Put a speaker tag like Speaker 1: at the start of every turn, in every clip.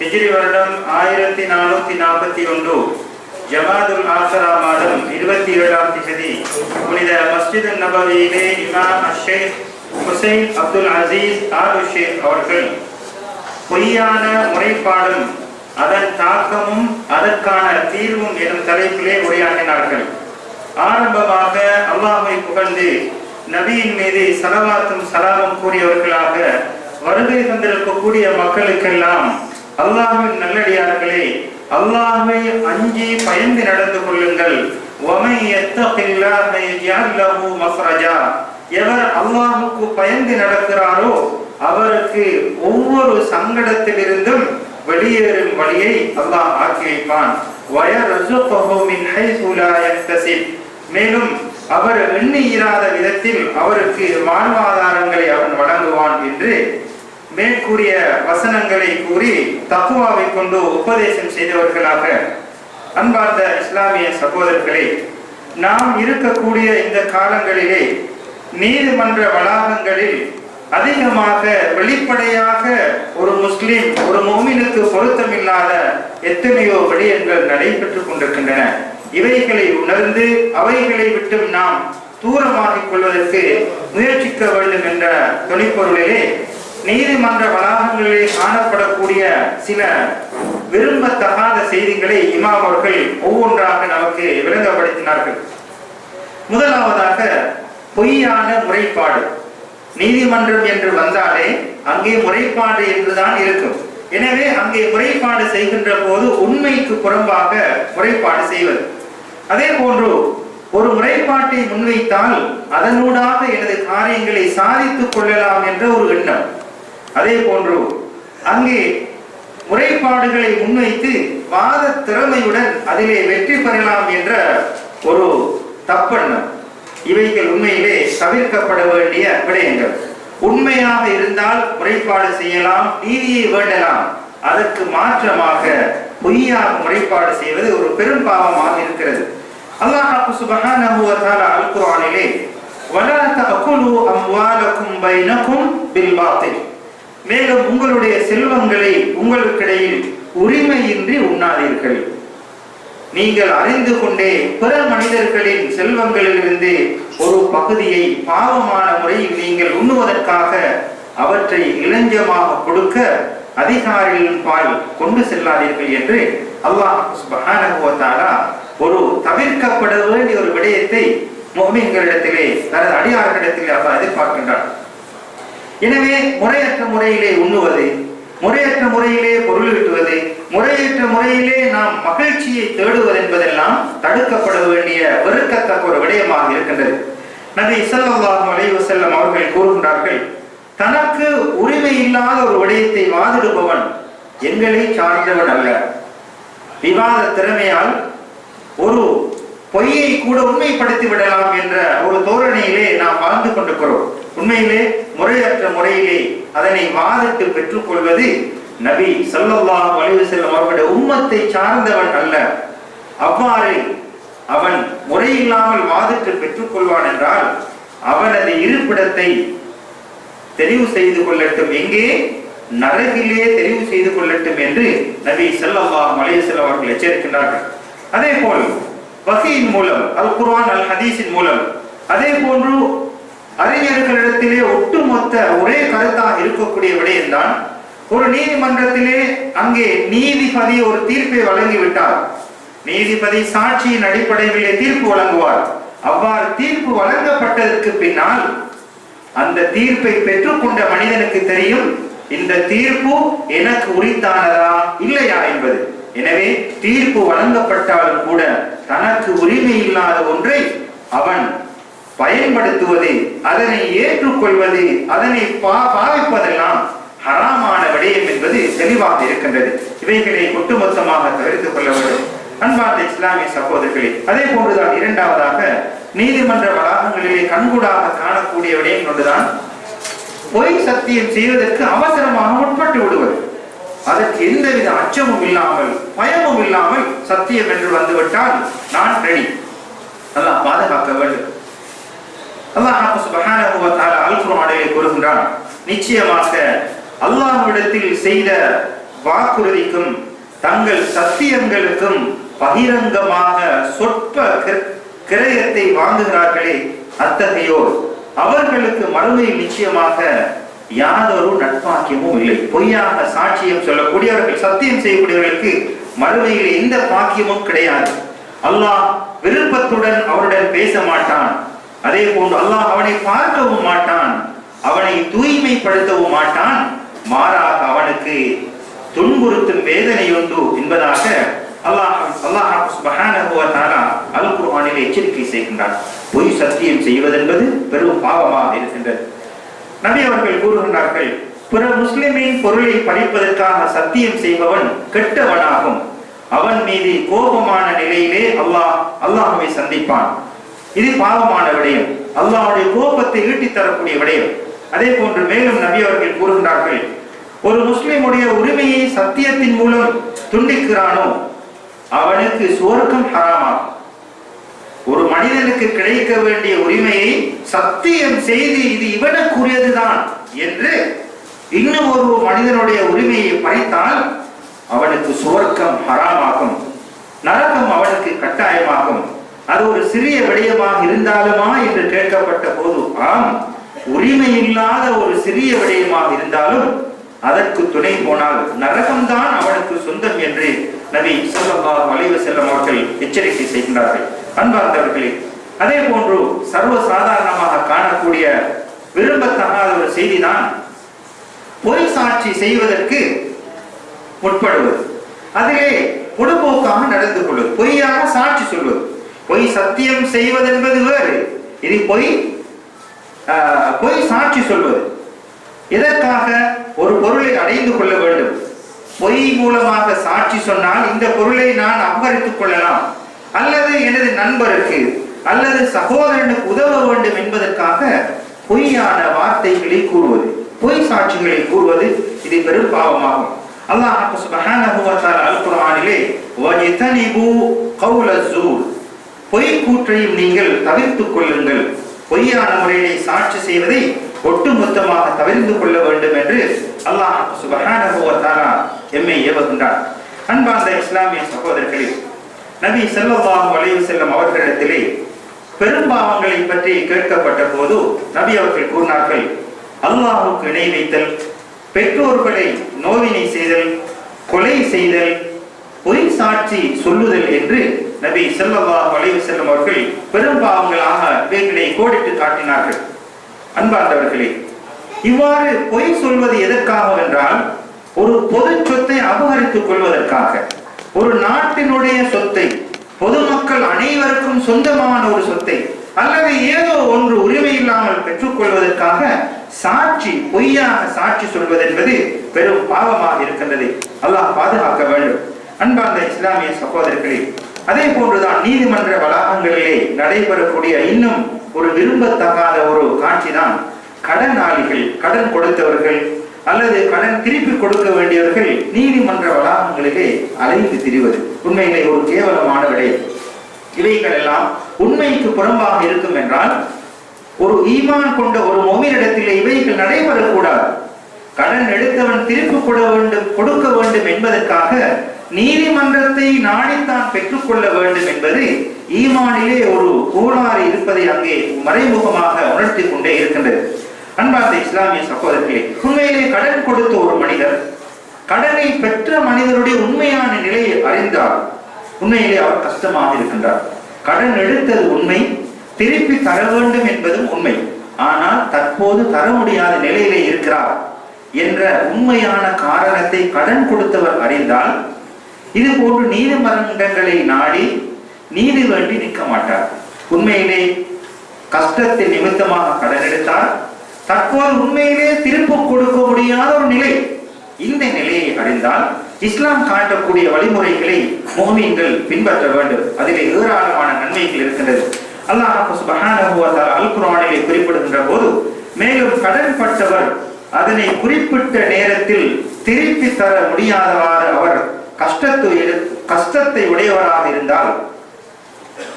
Speaker 1: ஹிஜ்ரி வருடம் ஆயிரத்தி நானூத்தி நாற்பத்தி ஒன்று ஜமாதுல் ஆசரா மாதம் இருபத்தி ஏழாம் திகதி புனித மஸ்ஜித் நபவியிலே இமாம் Sheikh Hussain Abdul Aziz Al Sheikh அவர்கள் பொய்யான முறைப்பாடும் அதன் தாக்கமும் அதற்கான தீர்வும் எனும் தலைப்பிலே உரையாற்றினார்கள். ஆரம்பமாக அல்லாஹை புகழ்ந்து நபியின் மீது சலவாத்தும் சலாமும் கூறியவர்களாக வருகை தந்திருக்கக்கூடிய மக்களுக்கெல்லாம் அல்லாஹின் நல்லடியார்களே அல்லாஹை அஞ்சி பயந்து நடந்து கொள்ளுங்கள். எவர் அல்லாஹுக்கு பயந்து நடக்கிறாரோ அவருக்கு ஒவ்வொரு சங்கடத்திலிருந்தும் வெளியேறும் வழியை அல்லாஹ் ஆக்கி வைப்பான். மேலும் அவர் எண்ணி இராத விதத்தில் அவருக்கு வாழ்வாதாரங்களை அவன் வழங்குவான் என்று மேற்கூறிய வசனங்களை கூறி தக்குவாவை கொண்டு உபதேசம் செய்தவர்களாக அன்பார்ந்த இஸ்லாமிய சகோதரர்களே நாம் இருக்கக்கூடிய இந்த காலங்களிலே நீதிமன்ற வளாகங்களில் அதிகமாக வெளிப்படையாக ஒரு முஸ்லிம் ஒரு மோமினுக்கு பொருத்தமில்லாத எத்தனையோ விடயங்கள் நடைபெற்றுக் கொண்டிருக்கின்றன. இவைகளை உணர்ந்து அவைகளை விட்டும் நாம் தூரமாகிக் கொள்வதற்கு முயற்சிக்க வேண்டும் என்ற துணிப்பொருளிலே நீதிமன்ற வளாகங்களிலே காணப்படக்கூடிய சில விரும்பத்தகாத செய்திகளை இமாம் அவர்கள் ஒவ்வொன்றாக நமக்கு விளங்கப்படுத்தினார்கள். முதலாவதாக பொய்யான முறைப்பாடு. நீதிமன்றம் என்று வந்தாலே அங்கே முறைப்பாடு என்றுதான் இருக்கும். எனவே அங்கே முறைப்பாடு செய்கின்ற போது உண்மைக்கு புறம்பாக முறைப்பாடு செய்வது. அதே போன்று ஒரு முறைப்பாட்டை முன்வைத்தால் அதனூடாக எனது காரியங்களை சாதித்துக் கொள்ளலாம் என்ற ஒரு எண்ணம். அதே போன்று அங்கே முறைப்பாடுகளை முன்வைத்து வாத திறமையுடன் அதிலே வெற்றி பெறலாம் என்ற ஒரு தப்பெண்ணம் இவைகள் உண்மையிலே தவிர்க்கப்பட வேண்டிய விடயங்கள். உண்மையாக இருந்தால் முறைப்பாடு செய்யலாம் நீதியை வேண்டலாம். அதற்கு மாற்றமாக பொய்யாக முறைப்பாடு செய்வது ஒரு பெரும் பாவமாக இருக்கிறது. அல்லாஹ் சுபஹானஹு வ தஆலா அல் குர்ஆனிலே வலா தஅகுலு அம்வாலக்கும் பைனக்கும் பில் பாத்தில். மேலும் உங்களுடைய செல்வங்களை உங்களுக்கிடையில் உரிமையின்றி உண்ணாதீர்கள். நீங்கள் அறிந்து கொண்டே பிற மனிதர்களின் செல்வங்களிலிருந்து ஒரு பகுதியை பாவமான முறையில் நீங்கள் உண்ணுவதற்காக அவற்றை இளஞ்சமாக கொடுக்க அதிகாரிகளின் பால் கொண்டு செல்லாதீர்கள் என்று அல்லாஹ் ஒரு தவிர்க்கப்பட வேண்டிய ஒரு விடயத்தை முஹ்மின்களிடத்திலே தனது அடியார்களிடத்திலே அவர் எதிர்பார்க்கின்றார் எனவே முறையற்ற முறையிலே உண்ணுவது முறையற்ற முறையிலே பொருள் ஈட்டுவது முறையற்ற முறையிலே நாம் மகிழ்ச்சியை தேடுவது என்பதெல்லாம் தடுக்கப்பட வேண்டிய வெறுக்கத்தக்க ஒரு விடயமாக இருக்கின்றது. நபி இசல்லாஹு அலைவு செல்லம் அவர்கள் கூறுகின்றார்கள் தனக்கு உரிமை இல்லாத ஒரு விடயத்தை வாதிடுபவன் எங்களை சார்ந்தவன் அல்ல. விவாத திறமையால் ஒரு பொய்யை கூட உண்மைப்படுத்தி விடலாம் என்ற ஒரு தோரணையிலே நாம் வாழ்ந்து கொண்டிருக்கிறோம். உண்மையிலே முறையற்ற முறையிலே அதனை வாதத்தில் பெற்றுக்கொள்வது நபி ஸல்லல்லாஹு வலிவு செல்லும் அவருடைய உம்மத்தை சார்ந்தவன் அல்ல. அவ்வாறு அவன் முறையில்லாமல் வாதிட்டு பெற்றுக்கொள்வான் என்றால் அவனது இருப்பிடத்தை தெரிவு செய்து கொள்ளட்டும். எங்கே? நரகிலே தெரிவு செய்து கொள்ளட்டும் என்று நபி செல்லவா அலைஹி அவர்கள் எச்சரிக்கின்றார்கள். அதே போல் வகையின் மூலம் அல் குர்வான் அல் ஹதீஸின் மூலம். அதே போன்று அறிஞர்களிடத்திலே ஒட்டுமொத்த ஒரே கருத்தாக இருக்கக்கூடிய விடயம்தான் ஒரு நீதிமன்றத்திலே அங்கே நீதிபதி ஒரு தீர்ப்பை வழங்கிவிட்டார். நீதிபதி சாட்சியின் அடிப்படையிலே தீர்ப்பு வழங்குவார். அவ்வாறு தீர்ப்பு வழங்கப்பட்டதற்கு பின்னால் அந்த தீர்ப்பை பெற்றுக்கொண்ட மனிதனுக்கு தெரியும் இந்த தீர்ப்பு எனக்கு உரித்தானதா இல்லையா என்பது. எனவே தீர்ப்பு வழங்கப்பட்டாலும் கூட தனக்கு உரிமை இல்லாத ஒன்றை அவன் பயன்படுத்துவது அதனை ஏற்றுக்கொள்வது அதனை பா பாவிப்பதெல்லாம் ஹராமான விடயம் என்பது தெளிவாக இருக்கின்றது. இவைகளை ஒட்டுமொத்தமாக தவிர்த்துக் கொள்ள வேண்டும். அன்பார்ந்த இஸ்லாமிய சகோதரர்களே அதே போன்றுதான் இரண்டாவதாக நீதிமன்ற வளாகங்களிலே கண்கூடாக காணக்கூடிய விடயம் கொண்டுதான் பொய் சத்தியம் செய்வதற்கு அவசரமாக உட்பட்டு விடுவது. அதற்கு எந்தவித அச்சமும் இல்லாமல் பயமும் இல்லாமல் சத்தியம் என்று வந்துவிட்டால் நான் ரெடி நல்லா பாதுகாக்க வேண்டும். அல்லாஹ் சுப்ஹானஹு வ தஆலா அல் குர்ஆனிலே கூறுகின்றான் நிச்சயமாக அல்லாஹ்விடத்தில் செய்த வாக்குறுதிக்கும் தங்கள் சத்தியங்களுக்கும் பகிரங்கமாக சொற்ப கிர- கிரயத்தை வாங்குகிறார்களே அத்தகையோர். அவர்களுக்கு மறுமையில் நிச்சயமாக யாதொரு நட்பாக்கியமும் இல்லை. பொய்யாக சாட்சியம் சொல்லக்கூடியவர்கள் சத்தியம் செய்யக்கூடியவர்களுக்கு மறுமையில் எந்த பாக்கியமும் கிடையாது. அல்லாஹ் விருப்பத்துடன் அவருடன் பேச மாட்டான் அதே போன்று அல்லாஹ் அவனை பார்க்கவும் மாட்டான். அவனை தூய்மைப்படுத்தவும் மாட்டான். மாறாக அவனுக்கு துன்புறுத்தும் வேதனை உண்டு என்பதாக அல்லாஹ் அல்லாஹ் சுப்ஹானஹு அல் குர்ஆனில் எச்சரிக்கை செய்கின்றான். பொய் சத்தியம் செய்வதென்பது பெரும் பாவமாக இருக்கின்றது. நபி அவர்கள் கூறுகின்றார்கள் பிற முஸ்லிமின் பொருளை படிப்பதற்காக சத்தியம் செய்பவன் கெட்டவனாகும். அவன் மீது கோபமான நிலையிலே அல்லாஹ் அல்லாஹுவை சந்திப்பான். இது பாவமான விடயம். அல்லாஹுடைய கோபத்தை ஈட்டித் தரக்கூடிய விடயம். அதே போன்று மேலும் நபி அவர்கள் கூறுகின்றார்கள் ஒரு முஸ்லிமுடைய உரிமையை சத்தியத்தின் மூலம் துண்டிக்கிறானோ? அவனுக்கு சுவர்க்கம் ஹராமாகும். ஒரு மனிதனுக்கு கிடைக்க வேண்டிய உரிமையை சத்தியம் செய்து இது இவனுக்குரியதுதான் என்று இன்னும் ஒரு மனிதனுடைய உரிமையை பறித்தால் அவனுக்கு சுவர்க்கம் ஹராமாகும். நரகம் அவனுக்கு கட்டாயமாகும். அது ஒரு சிறிய விடயமாக இருந்தாலுமா என்று கேட்கப்பட்ட போது ஆம் உரிமை இல்லாத ஒரு சிறிய விடயமாக இருந்தாலும் அதற்கு துணை போனால் நரகம்தான் அவனுக்கு சொந்தம் என்று நபி ஸல்லல்லாஹு அலைஹி வஸல்லம் அவர்கள் எச்சரிக்கை செய்கின்றார்கள். அன்பார்ந்தவர்களே அதே போன்று சர்வ சாதாரணமாக காணக்கூடிய விரும்பத்தகாத ஒரு செய்திதான் பொய் சாட்சி செய்வதற்கு முற்படுவது. அதிலே பொடுபோக்காக நடந்து கொள்வது பொய்யாக சாட்சி சொல்வது. பொய் சத்தியம் செய்வதென்பது வேறு. இது பொய் ஆஹ், பொய் சாட்சி சொல்வது. எதற்காக ஒரு பொருளை அடைந்து கொள்ள வேண்டும்? பொய் மூலமாக சாட்சி சொன்னால் இந்த பொருளை நான் அபகரித்துக் கொள்ளலாம். அல்லது எனது நண்பருக்கு அல்லது சகோதரனுக்கு உதவ வேண்டும் என்பதற்காக பொய்யான வார்த்தைகளை கூறுவது பொய் சாட்சிகளை கூறுவது இது பெரும் பாவமாகும். அல்லாஹ் சுப்ஹானஹு வ தஆலா அல் குர்ஆனிலே வஜ்தனிபு கௌல ஸூர். பொய் கூற்றையும் நீங்கள் தவிர்த்துக் கொள்ளுங்கள். பொய்யான முறையிலே சாட்சி செய்வதை ஒட்டுமொத்தமாக தவிர்த்து கொள்ள வேண்டும் என்று அல்லாஹ் சுப்ஹானஹு வ தஆலா எம்மை ஏவுகின்றார் அன்பார்ந்த இஸ்லாமிய சகோதரர்களே நபி ஸல்லல்லாஹு வளைவு செல்லும் அவர்களிடத்திலே பெரும்பாவங்களை பற்றி கேட்கப்பட்ட போது நபி அவர்கள் கூறினார்கள் அல்லாஹுக்கு இணை வைத்தல் பெற்றோர்களை நோவினை செய்தல் கொலை செய்தல் பொய் சாட்சி சொல்லுதல் என்று நபி செல்லவா வளைவு செல்லும் அவர்கள் பெரும்பாவங்களாக இவைகளை கோடிட்டு காட்டினார்கள். அன்பார்ந்தவர்களே இவ்வாறு பொய் சொல்வது எதற்காக என்றால் ஒரு பொது சொத்தை அபகரித்துக் கொள்வதற்காக. ஒரு நாட்டினுடைய சொத்தை பொதுமக்கள் அனைவருக்கும் சொந்தமான ஒரு சொத்தை அல்லது ஏதோ ஒன்று உரிமை இல்லாமல் பெற்றுக்கொள்வதற்காக சாட்சி பொய்யாக சாட்சி சொல்வது என்பது பெரும் பாவமாக இருக்கின்றது. அல்லாஹ் பாதுகாக்க வேண்டும். அன்பார்ந்த இஸ்லாமிய சகோதரர்களே அதே போன்றுதான் நீதிமன்ற வளாகங்களிலே நடைபெறக்கூடிய இன்னும் ஒரு விரும்பத்தகாத ஒரு காட்சி தான் கடனாளிகள் கடன் கொடுத்தவர்கள் அல்லது கடன் திருப்பி கொடுக்க வேண்டியவர்கள் நீதிமன்ற வளாகங்களிலே அலைந்து திரிவது. உண்மையிலே ஒரு கேவலமான விடை. இவைகள் எல்லாம் உண்மைக்கு புறம்பாக இருக்கும் என்றால் ஒரு ஈமான் கொண்ட ஒரு மோமினிடத்திலே இவைகள் நடைபெறக்கூடாது. கடன் எடுத்தவன் திருப்பி கொட வேண்டும் கொடுக்க வேண்டும் என்பதற்காக நீதிமன்றத்தை நாடித்தான் பெற்றுக்கொள்ள வேண்டும் என்பது ஈமானிலே ஒரு கோளாறு இருப்பதை அங்கே மறைமுகமாக உணர்த்தி கொண்டே இருக்கின்றது. அன்பார்ந்த இஸ்லாமிய சகோதரர்களே உண்மையிலே கடன் கொடுத்த ஒரு மனிதர் கடனை பெற்ற மனிதருடைய உண்மையான நிலையை அறிந்தால் உண்மையிலே அவர் கஷ்டமாக இருக்கின்றார். கடன் எடுத்தது உண்மை திருப்பி தர வேண்டும் என்பதும் உண்மை. ஆனால் தற்போது தர முடியாத நிலையிலே இருக்கிறார் என்ற உண்மையான காரணத்தை கடன் கொடுத்தவர் அறிந்தால் இது போன்று நீதிமன்றங்களை நாடி நீதி வேண்டி நிற்க மாட்டார். உண்மையிலே கஷ்டத்தின் நிமித்தமாக கடன் எடுத்தார் தற்போது உண்மையிலே திருப்பு கொடுக்க முடியாத ஒரு நிலை. இந்த நிலையை அடைந்தால் இஸ்லாம் காட்டக்கூடிய வழிமுறைகளை முகமீன்கள் பின்பற்ற வேண்டும். அதிலே ஏராளமான நன்மைகள் இருக்கின்றது. அல்லாஹ் சுப்ஹானஹு அல் குரானிலே குறிப்பிடுகின்ற போது மேலும் கடன்பட்டவர் அதனை குறிப்பிட்ட நேரத்தில் திருப்பி தர முடியாதவாறு அவர் கஷ்டத்தை கஷ்டத்தை உடையவராக இருந்தால்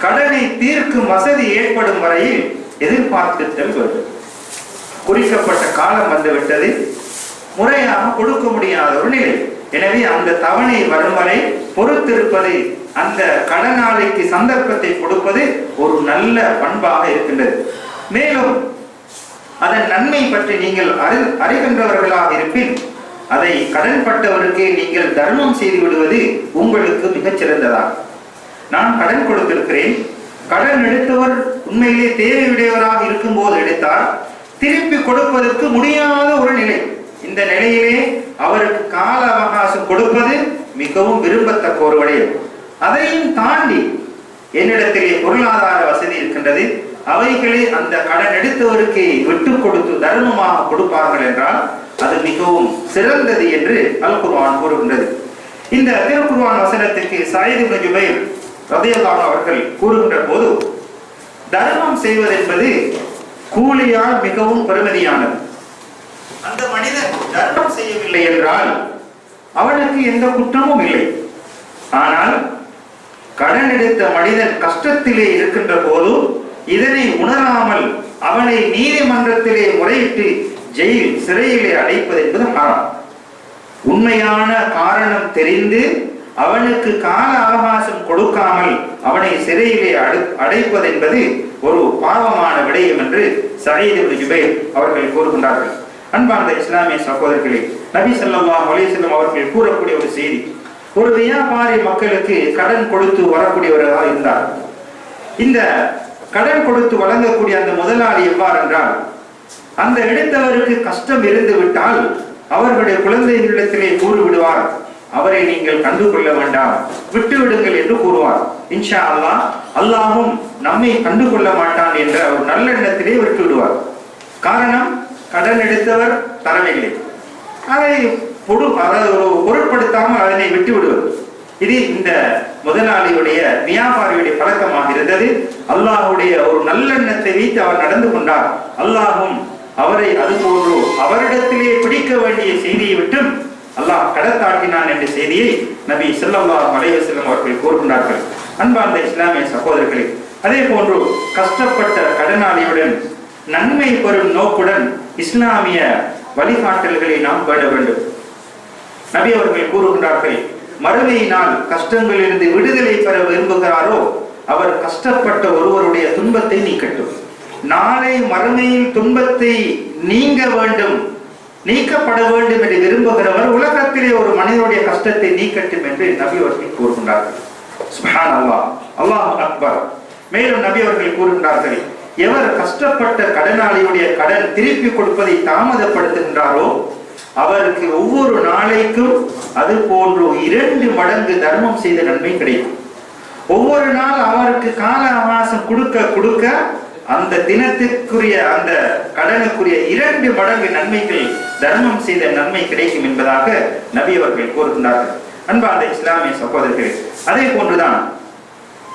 Speaker 1: கடனை தீர்க்கும் வசதி ஏற்படும் வரையில் எதிர்பார்த்து வேண்டும் குறிக்கப்பட்ட காலம் வந்துவிட்டது. முறையாக கொடுக்க முடியாத ஒரு நிலை. எனவே அந்த தவணை வரும் வரை பொறுத்திருப்பது அந்த கடனாளிக்கு சந்தர்ப்பத்தை கொடுப்பது ஒரு நல்ல பண்பாக இருக்கின்றது. மேலும் அதன் நன்மை பற்றி நீங்கள் அறி அறிகின்றவர்களாக இருப்பின் அதை கடன்பட்டவருக்கு நீங்கள் தர்மம் செய்து விடுவது உங்களுக்கு மிகச்சிறந்ததா நான் கடன் கொடுத்திருக்கிறேன். கடன் எடுத்தவர் உண்மையிலே தேவையுடையவராக இருக்கும் போது எடுத்தால் திருப்பி கொடுப்பதற்கு முடியாத ஒரு நிலை. இந்த நிலையிலே அவருக்கு கால அவகாசம் கொடுப்பது மிகவும் விரும்பத்தக்க ஒரு விடயம். அதையும் தாண்டி என்னிடத்திலே பொருளாதார வசதி இருக்கின்றது. அவைகளை அந்த கடன் எடுத்தவருக்கு விட்டு கொடுத்து தர்மமாக கொடுப்பார்கள் என்றால் அது மிகவும் சிறந்தது என்று அல் குர்வான் கூறுகின்றது. இந்த திருக்குர்வான் வசனத்திற்கு சாயித் ஜுபைர் ரலியல்லாஹு அவர்கள் கூறுகின்ற போது தர்மம் செய்வது என்பது கூலியால் மிகவும் பெருமதியானது. அந்த மனிதன் தர்மம் செய்யவில்லை என்றால் அவனுக்கு எந்த குற்றமும் இல்லை. ஆனால் கடன் எடுத்த மனிதன் கஷ்டத்திலே இருக்கின்ற போது இதனை உணராமல் அவனை நீதிமன்றத்திலே முறையிட்டு ஜெயில் சிறையிலே அடைப்பது என்பது ஹராம். உண்மையான காரணம் தெரிந்து அவனுக்கு கால அவகாசம் கொடுக்காமல் அவனை சிறையிலே அடு அடைப்பதென்பது ஒரு பாவமான விடயம் என்று சயீத் இப்னு ஜுபைர் அவர்கள் கூறுகின்றார்கள். அன்பார்ந்த இஸ்லாமிய சகோதரர்களே நபி ஸல்லல்லாஹு அலைஹி அவர்கள் கூறக்கூடிய ஒரு செய்தி ஒரு வியாபாரி மக்களுக்கு கடன் கொடுத்து வரக்கூடியவர்களாக இருந்தார். இந்த கடன் கொடுத்து வழங்கக்கூடிய அந்த முதலாளி எவ்வாறு என்றால் அந்த எடுத்தவருக்கு கஷ்டம் இருந்து விட்டால் அவர்களுடைய குழந்தைகளிடத்திலே கூறு விடுவார். அவரை நீங்கள் கண்டு கொள்ள வேண்டாம். விட்டு விடுங்கள் என்று கூறுவார். இன்ஷா அல்லாஹ் அல்லாஹும் நம்மை கண்டு கொள்ள மாட்டான் என்ற ஒரு நல்லெண்ணத்திலே விட்டு விடுவார் காரணம் கடன் எடுத்தவர் தரவில்லை. அதை பொடு அதாவது பொருட்படுத்தாமல் அதனை விட்டு விடுவது இது இந்த முதலாளியுடைய வியாபாரியுடைய பழக்கமாக இருந்தது. அல்லாஹுடைய ஒரு நல்லெண்ணத்தை வைத்து அவர் நடந்து கொண்டார். அல்லாஹும் அவரை அதுபோன்று அவரிடத்திலே பிடிக்க வேண்டிய செய்தியை விட்டும் அல்லாஹ் கடத்தாக்கினான் என்ற செய்தியை நபி ஸல்லல்லாஹு மலைய செல்லும் அவர்கள் கூறுகின்றார்கள். அன்பார்ந்த இஸ்லாமிய சகோதரர்களே அதே போன்று கஷ்டப்பட்ட கடனாளியுடன் நன்மை பெறும் நோக்குடன் இஸ்லாமிய வழிகாட்டல்களை நாம் பேட வேண்டும். நபி அவர்கள் கூறுகின்றார்கள் மறுமையினால் கஷ்டங்களிலிருந்து விடுதலை பெற விரும்புகிறாரோ அவர் கஷ்டப்பட்ட ஒருவருடைய துன்பத்தை நீக்கட்டும். நாளை மறுமையில் துன்பத்தை நீங்க வேண்டும். நீக்கப்பட வேண்டும் என்று விரும்புகிறவர் உலகத்திலே ஒரு மனிதனுடைய கஷ்டத்தை நீக்கட்டும் என்று நபி அவர்கள் கூறுகின்றார்கள். சுப்ஹான் அல்லாஹ் அல்லாஹ் அக்பர். மேலும் நபி அவர்கள் கூறுகின்றார்கள் எவர் கஷ்டப்பட்ட கடனாளியுடைய கடன் திருப்பி கொடுப்பதை தாமதப்படுத்துகின்றாரோ அவருக்கு ஒவ்வொரு நாளைக்கும் அது போன்று இரண்டு மடங்கு தர்மம் செய்த நன்மை கிடைக்கும். ஒவ்வொரு நாள் அவருக்கு கால அவகாசம் கொடுக்க கொடுக்க அந்த தினத்திற்குரிய அந்த கடனுக்குரிய இரண்டு மடங்கு நன்மைகள் தர்மம் செய்த நன்மை கிடைக்கும் என்பதாக நபி அவர்கள் கூறுகின்றார்கள். அன்பார்ந்த இஸ்லாமிய சகோதரர்கள் அதே போன்றுதான்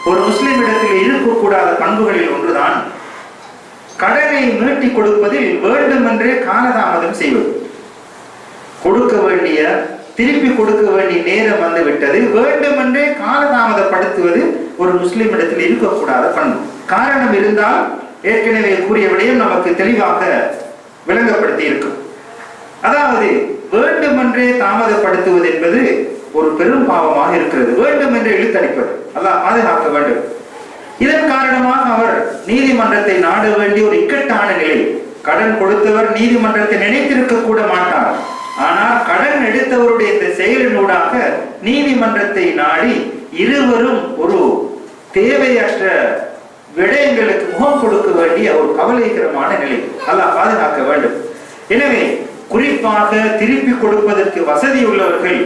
Speaker 1: ஒரு முஸ்லிம் இடத்தில் இருக்கக்கூடாத பண்புகளில் ஒன்றுதான் கடனை மீட்டி கொடுப்பதில் வேண்டுமென்றே காலதாமதம் செய்வது. கொடுக்க வேண்டிய திருப்பி கொடுக்க வேண்டிய நேரம் வந்து விட்டது. வேண்டுமென்றே காலதாமதப்படுத்துவது ஒரு முஸ்லீம் இடத்தில் இருக்கக்கூடாத பண்பு. காரணம் இருந்தால் ஏற்கனவே கூறிய விடயம் நமக்கு தெளிவாக விளங்கப்படுத்தி இருக்கும். அதாவது வேண்டுமென்றே தாமதப்படுத்துவது என்பது ஒரு பெரும் பாவமாக இருக்கிறது. வேண்டுமென்றே இழுத்தடிப்பது. அதான் பாதுகாக்க வேண்டும். இதன் காரணமாக அவர் நீதிமன்றத்தை நாட வேண்டிய ஒரு இக்கட்டான நிலை. கடன் கொடுத்தவர் நீதிமன்றத்தை நினைத்திருக்க கூட மாட்டார். ஆனால் கடன் எடுத்தவருடைய இந்த செயலினூடாக நீதிமன்றத்தை நாடி இருவரும் ஒரு தேவையற்ற விடயங்களுக்கு முகம் கொடுக்க வேண்டிய ஒரு கவலைகரமான நிலை. அல்லாஹ் பாதுகாக்க வேண்டும். எனவே குறிப்பாக திருப்பி கொடுப்பதற்கு வசதி உள்ளவர்கள்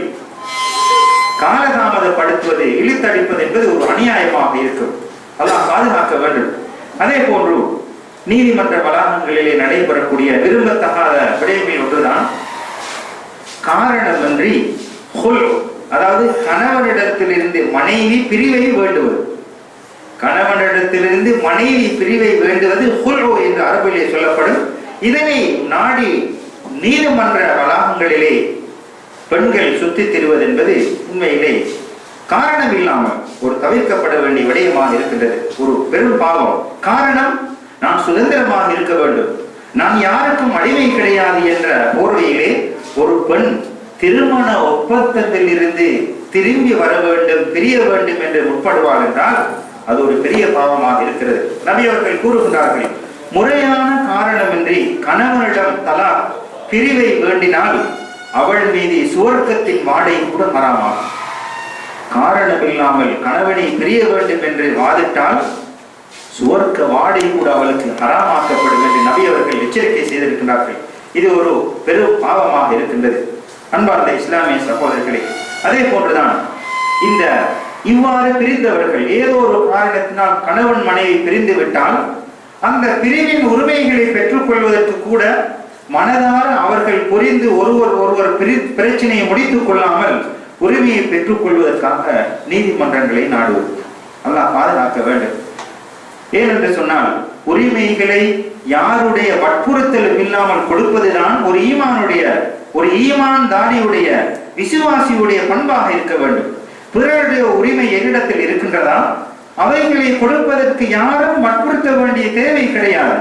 Speaker 1: காலதாமதப்படுத்துவதை இழுத்தடிப்பது என்பது ஒரு அநியாயமாக இருக்கும். அல்லாஹ் பாதுகாக்க வேண்டும். அதே போன்று நீதிமன்ற வளாகங்களிலே நடைபெறக்கூடிய விரும்பத்தகாத விடயங்கள் ஒன்றுதான். காரணமின்றி அதாவது கணவனிடத்திலிருந்து மனைவி பிரிவை வேண்டுவது. கணவனிடத்திலிருந்து மனைவி பிரிவை வேண்டுவது ஹுல் என்று அரபிலே சொல்லப்படும். இதனை நாடி நீதிமன்ற வளாகங்களிலே பெண்கள் சுத்தித் திரிவது என்பது உண்மையிலே காரணம் இல்லாமல் ஒரு தவிர்க்கப்பட வேண்டிய விடயமாக இருக்கின்றது. ஒரு பெரும் பாவம். காரணம் நான் சுதந்திரமாக இருக்க வேண்டும். நான் யாருக்கும் அடிமை கிடையாது என்ற போர்வையிலே ஒரு பெண் திருமண ஒப்பந்தத்தில் இருந்து திரும்பி வர வேண்டும் பிரிய வேண்டும் என்று முற்படுவார் என்றால் அது ஒரு பெரிய பாவமாக இருக்கிறது. நபி அவர்கள் கூறுகிறார்கள் முறையான காரணமின்றி கணவனிடம் தலா பிரிவை வேண்டினால் அவள் மீது சுவர்க்கத்தின் வாடை கூட மறாமாகும் காரணமில்லாமல் கணவனை பிரிய வேண்டும் என்று வாதிட்டால் சுவர்க்க வாடை கூட அவளுக்கு ஹராமாக்கப்படும் என்று நபி அவர்கள் எச்சரிக்கை செய்திருக்கிறார்கள் இது ஒரு பெரும் பாவமாக இருக்கின்றது. அன்பார்ந்த இஸ்லாமிய சகோதரர்களே அதே போன்றுதான் இந்த இவ்வாறு பிரிந்தவர்கள். ஏதோ ஒரு காரணத்தினால் கணவன் மனைவி பிரிந்து விட்டால் அந்த பிரிவின் உரிமைகளை பெற்றுக்கொள்வதற்கு கூட மனதார அவர்கள் புரிந்து ஒருவர் ஒருவர் பிரி பிரச்சனையை முடித்துக் கொள்ளாமல் உரிமையை பெற்றுக்கொள்வதற்காக நீதிமன்றங்களை நாடுவது. அல்லாஹ் பாதுகாக்க வேண்டும். ஏனென்று சொன்னால் உரிமைகளை யாருடைய வற்புறுத்தலும் இல்லாமல் கொடுப்பதுதான் ஒரு ஈமானுடைய ஒரு ஈமான் தாரியுடைய விசுவாசியுடைய பண்பாக இருக்க வேண்டும். பிறருடைய உரிமை என்னிடத்தில் இருக்கின்றதா? அவைகளை கொடுப்பதற்கு யாரும் வற்புறுத்த வேண்டிய தேவை கிடையாது.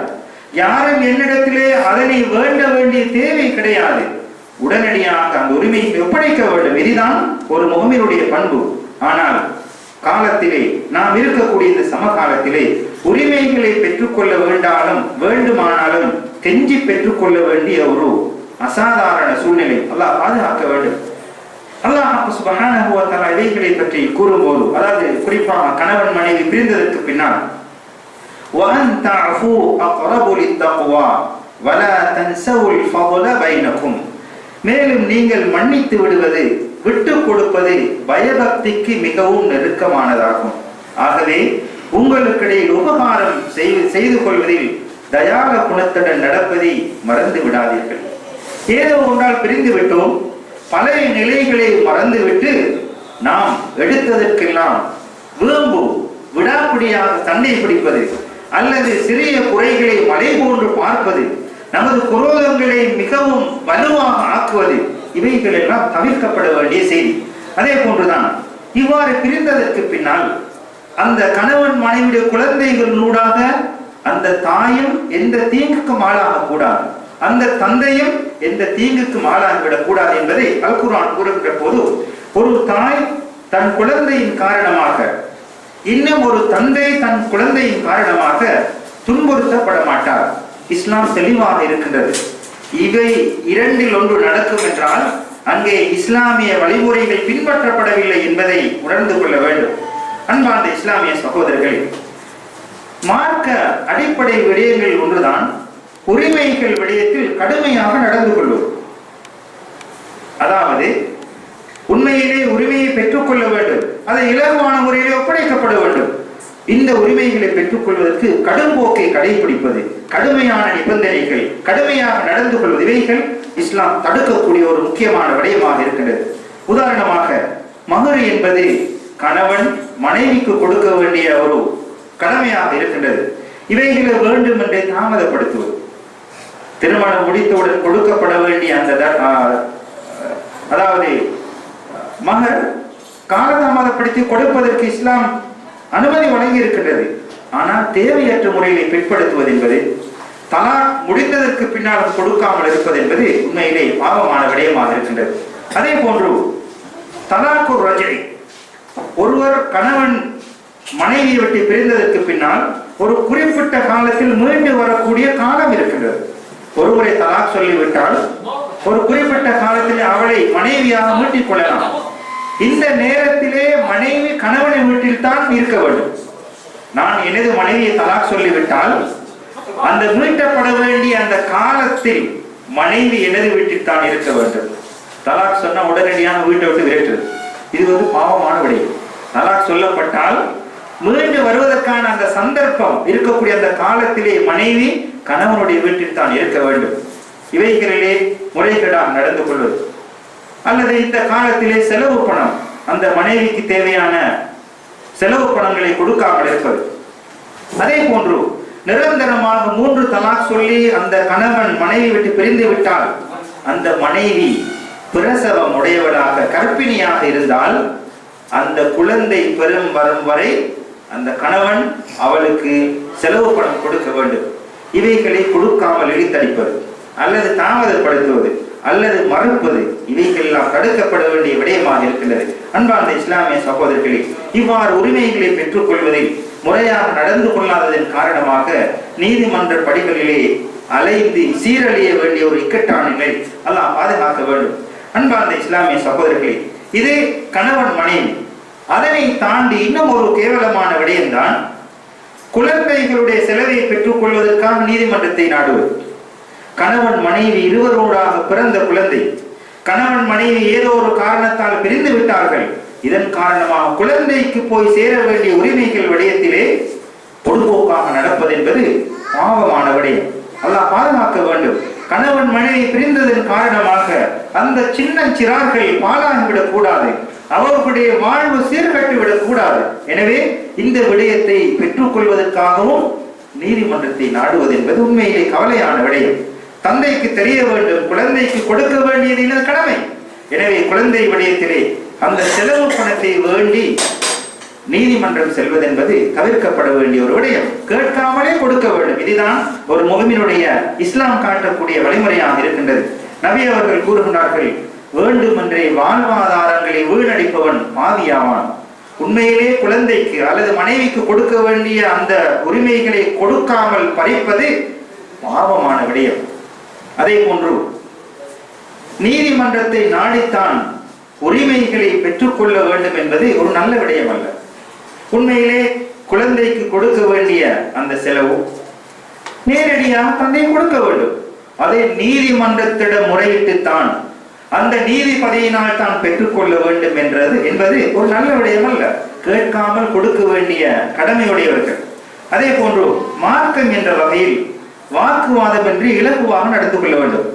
Speaker 1: யாரும் என்னிடத்திலே அதனை வேண்ட வேண்டிய தேவை கிடையாது. உடனடியாக அந்த உரிமையை ஒப்படைக்க வேண்டும். இதுதான் ஒரு முகமினுடைய பண்பு. ஆனால் காலத்திலே நாம் இருக்கக்கூடிய இந்த சமகாலத்திலே உரிமைகளை பெற்றுக்கொள்ள வேண்டாலும் வேண்டுமானாலும் கெஞ்சி பெற்றுக்கொள்ள வேண்டிய ஒரு அசாதாரண சூழ்நிலை. அல்லாஹ் பாதுகாக்க வேண்டும். அல்லாஹ் சுபஹானஹு வ தஆலா இவைகளை பற்றி கூறும்போது அதாவது குறிப்பாக கணவன் மனைவி பிரிந்ததற்கு பின்னால் وأن تعفوا أقرب للتقوى ولا تنسوا الفضل بينكم மேலும் நீங்கள் மன்னித்து விடுவது விட்டு கொடுப்பது பயபக்திக்கு மிகவும் நெருக்கமானதாகும் ஆகவே உங்களுக்கிடையில் உபகாரம் செய்து செய்து கொள்வதில் தயாக குணத்துடன் நடப்பதை மறந்து விடாதீர்கள் ஏதோ ஒன்றால் பிரிந்து விட்டோம் பழைய நிலைகளை மறந்துவிட்டு நாம் எடுத்ததற்கெல்லாம் வேம்பு விடாப்பிடியாக சண்டை பிடிப்பது அல்லது சிறிய குறைகளை மலை போன்று பார்ப்பது நமது குரோதங்களை மிகவும் வலுவாக ஆக்குவது இவைகள் எல்லாம் தவிர்க்கப்பட வேண்டிய செய்தி. அதே போன்றுதான் இவ்வாறு பிரிந்ததற்கு பின்னால் அந்த கணவன் மனைவியுடைய குழந்தைகளூடாக அந்த தாயும் எந்த தீங்குக்கும் ஆளாக கூடாது அந்த தந்தையும் எந்த தீங்குக்கும் ஆளாகிவிடக் கூடாது என்பதை அல்குரான் கூறுகின்ற போது ஒரு தாய் தன் குழந்தையின் காரணமாக இன்னும் ஒரு தந்தை தன் குழந்தையின் காரணமாக துன்புறுத்தப்பட மாட்டார். இஸ்லாம் தெளிவாக இருக்கின்றது. இவை இரண்டில் ஒன்று நடக்கும் என்றால் அங்கே இஸ்லாமிய வழிமுறைகள் பின்பற்றப்படவில்லை என்பதை உணர்ந்து கொள்ள வேண்டும். அன்பார்ந்த இஸ்லாமிய சகோதரர்கள் மார்க்க அடிப்படை விடயங்கள் ஒன்றுதான். உரிமைகள் விடயத்தில் கடுமையாக நடந்து கொள்வது அதாவது உண்மையிலே உரிமையை பெற்றுக்கொள்ள வேண்டும். அதை இலகுவான முறையிலே ஒப்படைக்கப்பட வேண்டும். இந்த உரிமைகளை பெற்றுக்கொள்வதற்கு கடும் போக்கை கடைபிடிப்பது கடுமையான நிபந்தனைகள் கடுமையாக நடந்து கொள்வது இவைகள் இஸ்லாம் தடுக்கக்கூடிய ஒரு முக்கியமான விடயமாக இருக்கின்றது. உதாரணமாக மகர் என்பது கணவன் மனைவிக்கு கொடுக்க வேண்டிய ஒரு கடமையாக இருக்கின்றது. இவைகளை வேண்டும் என்றே தாமதப்படுத்துவது. திருமணம் முடித்தவுடன் கொடுக்கப்பட வேண்டிய அந்த அதாவது மகர் காலதாமதப்படுத்தி கொடுப்பதற்கு இஸ்லாம் அனுமதி வழங்கி இருக்கின்றது ஆனால் தேவையற்ற முறையிலே பிற்படுத்துவது என்பது தலா முடிந்ததற்கு பின்னால் கொடுக்காமல் இருப்பது என்பது உண்மையிலே பாவமான விடயமாக இருக்கின்றது. அதே போன்று தலாக்கு ரஜை ஒருவர் கணவன் மனைவியை விட்டு பிரிந்ததற்கு பின்னால் ஒரு குறிப்பிட்ட காலத்தில் மீண்டு வரக்கூடிய காலம் இருக்கின்றது. ஒருமுறை தலாக் சொல்லிவிட்டால் ஒரு குறிப்பிட்ட காலத்தில் அவளை மனைவியாக மீட்டிக் கொள்ளலாம். இந்த நேரத்திலே மனைவி கணவனை வீட்டில் தான் இருக்க வேண்டும். நான் எனது மனைவியை தலாக் சொல்லிவிட்டால் அந்த மீட்டப்பட வேண்டிய அந்த காலத்தில் மனைவி எனது வீட்டில் தான் இருக்க வேண்டும். தலாக் சொன்ன உடனடியாக வீட்டை விட்டு விரட்டுறது இது வந்து பாவமான விடை. தலாக் சொல்லப்பட்டால் மீண்டு வருவதற்கான அந்த சந்தர்ப்பம் இருக்கக்கூடிய அந்த காலத்திலே மனைவி கணவனுடைய வீட்டில் தான் இருக்க வேண்டும். இவைகளிலே முறைகேடாக நடந்து கொள்வது. அல்லது இந்த காலத்திலே செலவு பணம் அந்த மனைவிக்கு தேவையான செலவு பணங்களை கொடுக்காமல் இருப்பது. அதே போன்று நிரந்தரமாக மூன்று தலாக் சொல்லி அந்த கணவன் மனைவி விட்டு பிரிந்து விட்டால் அந்த மனைவி பிரசவம் உடையவளாக கர்ப்பிணியாக இருந்தால் அந்த குழந்தை பெறும் வரும் வரை அந்த கணவன் அவளுக்கு செலவு பணம் கொடுக்க வேண்டும். இவைகளை கொடுக்காமல் இழித்தடிப்பது அல்லது தாமதப்படுத்துவது அல்லது மறுப்பது இவைகளெல்லாம் தடுக்கப்பட வேண்டிய விடயமாக இருக்கின்றது. அன்பார்ந்த இஸ்லாமிய சகோதரர்களே இவ்வாறு உரிமைகளை பெற்றுக்கொள்வதில் முறையாக நடந்து கொள்ளாததன் காரணமாக நீதிமன்ற படிகளிலே அலைந்து சீரழிய வேண்டிய ஒரு இக்கட்டான நிலை அல்லாஹ் பாதுகாக்க வேண்டும். அன்பார்ந்த இஸ்லாமிய சகோதரர்களே இது கணவன் மனைவி அதனை தாண்டி இன்னும் ஒரு கேவலமான விடயம்தான் குழந்தைகளுடைய செலவை பெற்றுக் கொள்வதற்காக நீதிமன்றத்தை நாடுவது. கணவன் மனைவி இருவரோடாக பிறந்த குழந்தை கணவன் மனைவி ஏதோ ஒரு காரணத்தால் பிரிந்து விட்டார்கள். இதன் காரணமாக குழந்தைக்கு போய் சேர வேண்டிய உரிமைகள் விடயத்திலே பொதுபோக்காக நடப்பது என்பது பாவமான விடயம். அல்லாஹ் பாதுகாக்க வேண்டும். கணவன் மனைவி பிரிந்ததன் காரணமாக அந்த சின்ன சிறார்கள் பாலாகிவிடக் கூடாது. அவர்களுடைய வாழ்வு சீர்கட்டு விடக்கூடாது. எனவே இந்த விடயத்தை பெற்றுக்கொள்வதற்காகவும் நீதிமன்றத்தை நாடுவது என்பது உண்மையிலே கவலையான விடயம். தந்தைக்கு தெரிய வேண்டும் குழந்தைக்கு கொடுக்க வேண்டியது எனது கடமை. எனவே குழந்தை விடயத்திலே அந்த செலவு பணத்தை வேண்டி நீதிமன்றம் செல்வது என்பது தவிர்க்கப்பட வேண்டிய ஒரு விடயம். கேட்காமலே கொடுக்க வேண்டும். இதுதான் ஒரு முகமினுடைய இஸ்லாம் காட்டக்கூடிய வழிமுறையாக இருக்கின்றது. நபி அவர்கள் கூறுகின்றார்கள் வேண்டுமென்றே வாழ்வாத அவன் பாவியாவான் உண்மையிலே குழந்தைக்கு அல்லது மனைவிக்கு கொடுக்க வேண்டிய அந்த உரிமைகளை கொடுக்காமல் பறிப்பது பாவமான விடயம். அதே போன்று நீதிமன்றத்தை நாடித்தான் உரிமைகளை பெற்றுக்கொள்ள வேண்டும் என்பது ஒரு நல்ல விடயம் அல்ல. உண்மையிலே குழந்தைக்கு கொடுக்க வேண்டிய அந்த செலவு நேரடியாக தந்தை கொடுக்க வேண்டும். அதை நீதிமன்றத்திடம் முறையிட்டு தான் அந்த நீதிபதியினால் தான் பெற்றுக்கொள்ள வேண்டும் என்றது என்பது ஒரு நல்ல விடயம் அல்ல கேட்காமல் கொடுக்க வேண்டிய கடமையுடையவர்கள். அதே போன்று மார்க்கம் என்ற வகையில் வாக்குவாதமின்றி இலகுவாக நடந்து கொள்ள வேண்டும்.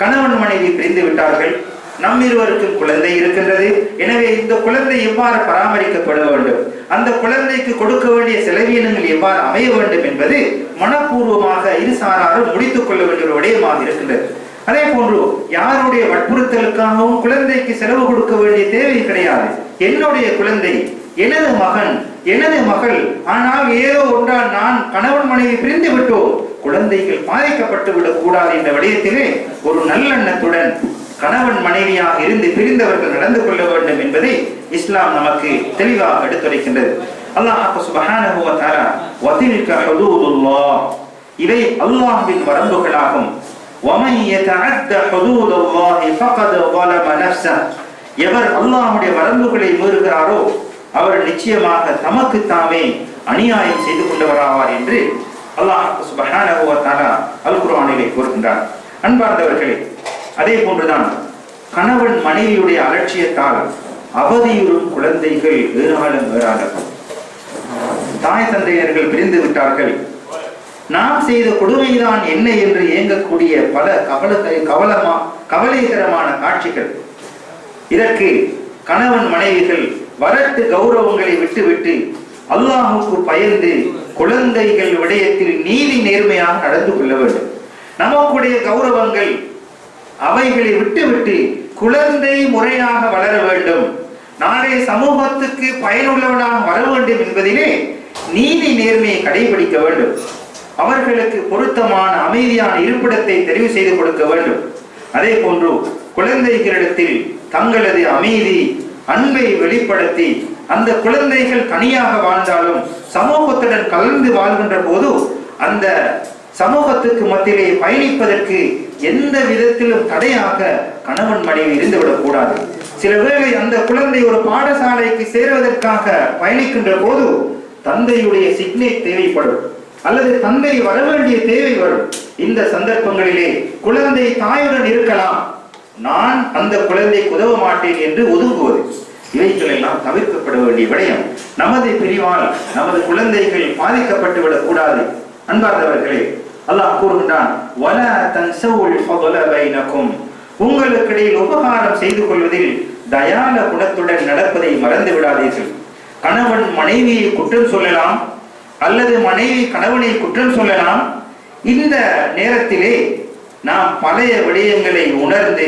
Speaker 1: கணவன் மனைவி பிரிந்து விட்டார்கள். நம் இருவருக்கும் குழந்தை இருக்கின்றது. எனவே இந்த குழந்தை எவ்வாறு பராமரிக்கப்பட வேண்டும்? அந்த குழந்தைக்கு கொடுக்க வேண்டிய செலவீனங்கள் எவ்வாறு அமைய வேண்டும் என்பது மனப்பூர்வமாக இருசாராரும் முடித்துக் கொள்ள வேண்டிய ஒரு விடயமாக இருக்கின்றது. அதே போன்று யாருடைய வற்புறுத்தலுக்காகவும் குழந்தைக்கு செலவு கொடுக்க வேண்டிய தேவை கிடையாது. என்னுடைய குழந்தை எனது மகன் எனது மகள் ஆனால் ஏதோ ஒன்றால் நான் கணவன் மனைவி பிரிந்து விட்டோம். குழந்தைகள் பாதிக்கப்பட்டு விடக் கூடாது என்ற விடயத்திலே ஒரு நல்லெண்ணத்துடன் கணவன் மனைவியாக இருந்து பிரிந்தவர்கள் நடந்து கொள்ள வேண்டும் என்பதை இஸ்லாம் நமக்கு தெளிவாக எடுத்துரைக்கின்றது. அல்லாஹ் சுபஹானஹு வ தஆலா வதில்க ஹுதூதுல்லாஹ். இவை அல்லாஹ்வின் வரம்புகளாகும். ومن يتعد حدود الله فقد ظلم نفسه எவர் அல்லாஹ்வுடைய வரம்புகளை மீறுகிறாரோ அவர் நிச்சயமாக தமக்கு தாமே அநியாயம் செய்து கொண்டவராவார் என்று அல்லாஹ் சுப்ஹானஹு வ தஆலா அல் குர்ஆனிலே கூறுகின்றார் அன்பார்ந்தவர்களே அதே போன்றுதான் கணவன் மனைவியுடைய அலட்சியத்தால் அவதியுறும் குழந்தைகள் ஏராளம் ஏராளம் தாய் தந்தையர்கள் பிரிந்து விட்டார்கள் நாம் செய்த கொடுமைதான் என்ன என்று ஏங்கக்கூடிய பல கவல கவலமா கவலைகரமான காட்சிகள். இதற்கு கணவன் மனைவிகள் வரட்டு கௌரவங்களை விட்டுவிட்டு அல்லாஹுக்கு பயந்து குழந்தைகள் விடயத்தில் நீதி நேர்மையாக நடந்து கொள்ள வேண்டும். நமக்குடைய கௌரவங்கள் அவைகளை விட்டுவிட்டு குழந்தை முறையாக வளர வேண்டும். நாளை சமூகத்துக்கு பயனுள்ளவனாக வர வேண்டும் என்பதிலே நீதி நேர்மையை கடைபிடிக்க வேண்டும். அவர்களுக்கு பொருத்தமான அமைதியான இருப்பிடத்தை தெரிவு செய்து கொடுக்க வேண்டும். அதே போன்று குழந்தைகளிடத்தில் தங்களது அமைதி அன்பை வெளிப்படுத்தி அந்த குழந்தைகள் தனியாக வாழ்ந்தாலும் சமூகத்துடன் கலந்து வாழ்கின்ற போது அந்த சமூகத்துக்கு மத்தியிலே பயணிப்பதற்கு எந்த விதத்திலும் தடையாக கணவன் மனைவி இருந்துவிடக் கூடாது. சில வேளை அந்த குழந்தை ஒரு பாடசாலைக்கு சேருவதற்காக பயணிக்கின்ற போது தந்தையுடைய சிக்னேட் தேவைப்படும். அல்லது தந்தை வர வேண்டிய தேவை வரும். இந்த சந்தர்ப்பங்களிலே குழந்தை தாயுடன் இருக்கலாம். நான் அந்த குழந்தைக்கு உதவ மாட்டேன் என்று ஒதுங்குவது. இவைகளெல்லாம் தவிர்க்கப்பட வேண்டிய விடயம். நமது பிரிவால் நமது குழந்தைகள் பாதிக்கப்பட்டு விடக் கூடாது அன்பார்ந்தவர்களே அல்லாஹ் கூறுகின்றான் வல தன்சவுல் ஃபضல பைனக்கும். உங்களுக்கிடையில் உபகாரம் செய்து கொள்வதில் தயால குணத்துடன் நடப்பதை மறந்து விடாதீர்கள். கணவன் மனைவியை குற்றம் சொல்லலாம் அல்லது மனைவி கணவனை குற்றம் சொல்லலாம். இந்த நேரத்திலே நாம் பழைய விடயங்களை உணர்ந்து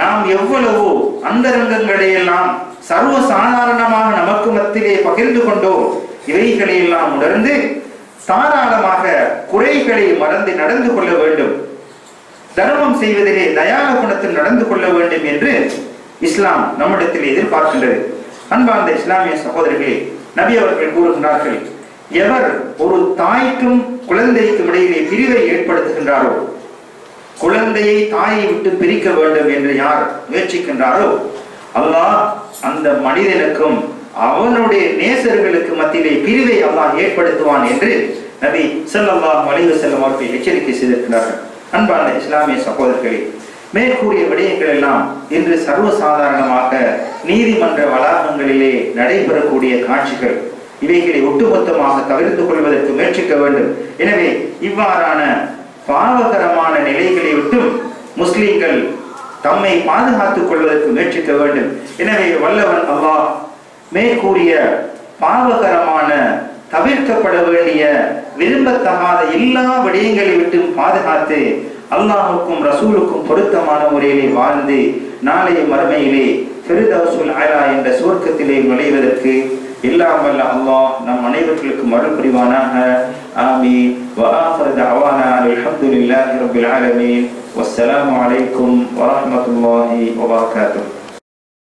Speaker 1: நாம் எவ்வளவோ அந்தரங்கங்களையெல்லாம் சர்வ சாதாரணமாக நமக்கு மத்தியிலே பகிர்ந்து கொண்டோம். இவைகளையெல்லாம் உணர்ந்து தாராளமாக குறைகளை மறந்து நடந்து கொள்ள வேண்டும். தர்மம் செய்வதிலே தயான குணத்தில் நடந்து கொள்ள வேண்டும் என்று இஸ்லாம் நம்மிடத்தில் எதிர்பார்க்கின்றது. அன்பார்ந்த இஸ்லாமிய சகோதரர்களே நபி அவர்கள் கூறுகின்றார்கள் எவர் ஒரு தாய்க்கும் குழந்தைக்கும் இடையிலே பிரிவை ஏற்படுத்துகின்றாரோ? குழந்தையை தாயை விட்டு பிரிக்க வேண்டும் என்று யார் முயற்சிக்கின்றாரோ? அல்லாஹ் அந்த மனிதனுக்கும் அவனுடைய நேசர்களுக்கு மத்தியிலே பிரிவை அல்லாஹ் ஏற்படுத்துவான் என்று நபி ஸல்லல்லாஹு மலிவு செல்லும் அவர்கள் எச்சரிக்கை செய்திருக்கிறார்கள். அன்பான இஸ்லாமிய சகோதரர்களே மேற்கூறிய விடயங்கள் எல்லாம் இன்று சர்வசாதாரணமாக நீதிமன்ற வளாகங்களிலே நடைபெறக்கூடிய காட்சிகள். இவைகளை ஒட்டுமொத்தமாக தவிர்த்து கொள்வதற்கு முயற்சிக்க வேண்டும். எனவே இவ்வாறான பாவகரமான நிலைகளை விட்டும் முஸ்லிம்கள் தம்மை பாதுகாத்துக் கொள்வதற்கு முயற்சிக்க வேண்டும். எனவே வல்லவன் அல்லாஹ் மேற்கூறிய பாவகரமான தவிர்க்கப்பட வேண்டிய விரும்பத்தகாத எல்லா விடயங்களை விட்டும் பாதுகாத்து அல்லாஹுக்கும் ரசூலுக்கும் பொருத்தமான முறையிலே வாழ்ந்து நாளைய மறுமையிலே ஃபெரிதவுசுல் அலா என்ற சுவர்க்கத்திலே நுழைவதற்கு இல்லாமல் அல்லாஹ் நம் அனைவர்களுக்கும் அருள் புரிவானாக ஆமீன் وآخر دعوانا الحمد لله رب العالمين والسلام عليكم ورحمة الله وبركاته